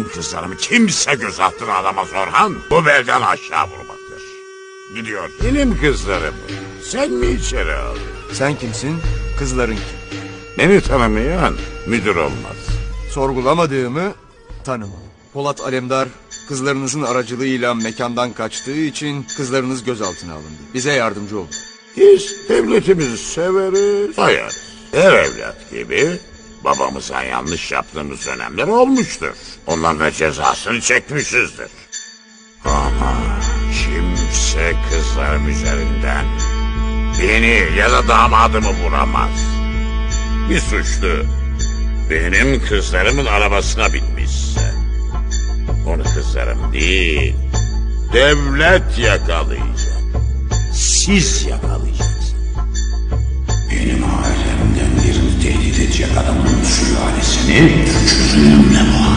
Benim kızlarımı kimse gözaltına alamaz Orhan. Bu belden aşağı vurmaktır. Gidiyor. Benim kızlarım. Sen mi içeri al? Sen kimsin? Kızların kim? Beni tanımayan müdür olmaz. Sorgulamadığımı tanımam. Polat Alemdar kızlarınızın aracılığıyla mekandan kaçtığı için kızlarınız gözaltına alındı. Bize yardımcı olun. Biz devletimizi severiz, sayarız. Her evlat gibi babamıza yanlış yaptığımız dönemler olmuştur. Onların da cezasını çekmişizdir. Ama kimse kızlarım üzerinden beni ya da damadımı vuramaz. Bir suçlu benim kızlarımın arabasına binmişse onu kızlarım değil devlet yakalayacak. Siz yakalayacaksınız. Adamın sülalesini çözümle muhafaza